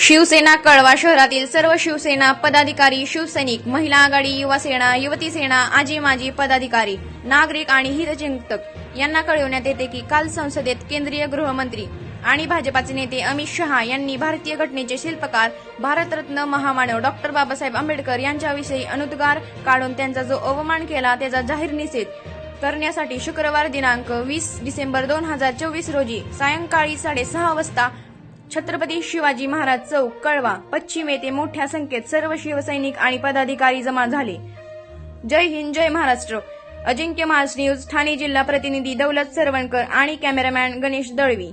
शिवसेना कळवा शहरातील सर्व शिवसेना पदाधिकारी शिवसैनिक महिला आघाडी युवा सेना युवती सेना आजी माजी पदाधिकारी नागरिक आणि हितचिंतक यांना कळवण्यात येते की काल संसदेत केंद्रीय गृहमंत्री आणि भाजपाचे नेते अमित शहा यांनी भारतीय घटनेचे शिल्पकार भारतरत्न महामानव डॉक्टर बाबासाहेब आंबेडकर यांच्याविषयी अनुद्गार काढून त्यांचा जो अवमान केला त्याचा जाहीर निषेध करण्यासाठी शुक्रवार दिनांक वीस डिसेंबर दोन हजार चोवीस रोजी सायंकाळी साडेसहा वाजता छत्रपती शिवाजी महाराज चौक कळवा. पश्चिम येथे मोठ्या संख्येत सर्व शिवसैनिक आणि पदाधिकारी जमा झाले. जय हिंद जय महाराष्ट्र. अजिंक्य महाराज न्यूज ठाणे जिल्हा प्रतिनिधी दौलत सरवणकर आणि कॅमेरामॅन गणेश दळवी.